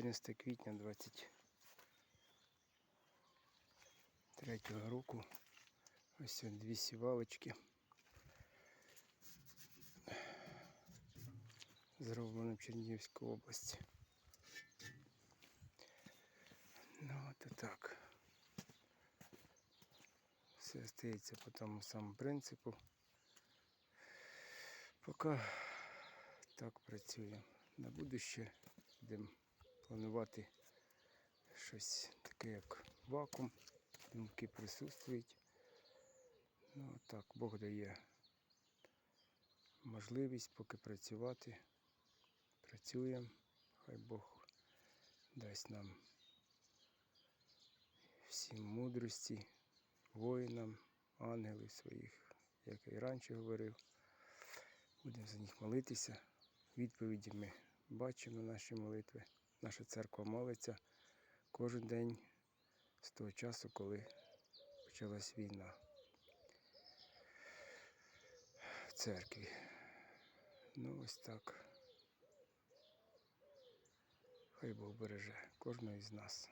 14 квітня 23 року. Ось дві сівалочки. Зроблено в Чернігівській області. Ну от і так. Все стається по тому самому принципу. Поки так працюємо. На будуще будемо планувати щось таке, як вакуум. Думки присутствують. Ну так, Бог дає можливість поки працювати. Працюємо. Хай Бог дасть нам всім мудрості, воїнам, ангелів своїх, як я і раніше говорив. Будемо за них молитися. Відповіді ми бачимо наші молитви. Наша церква молиться кожен день з того часу, коли почалась війна в церкві. Ну ось так. Хай Бог береже кожного із нас.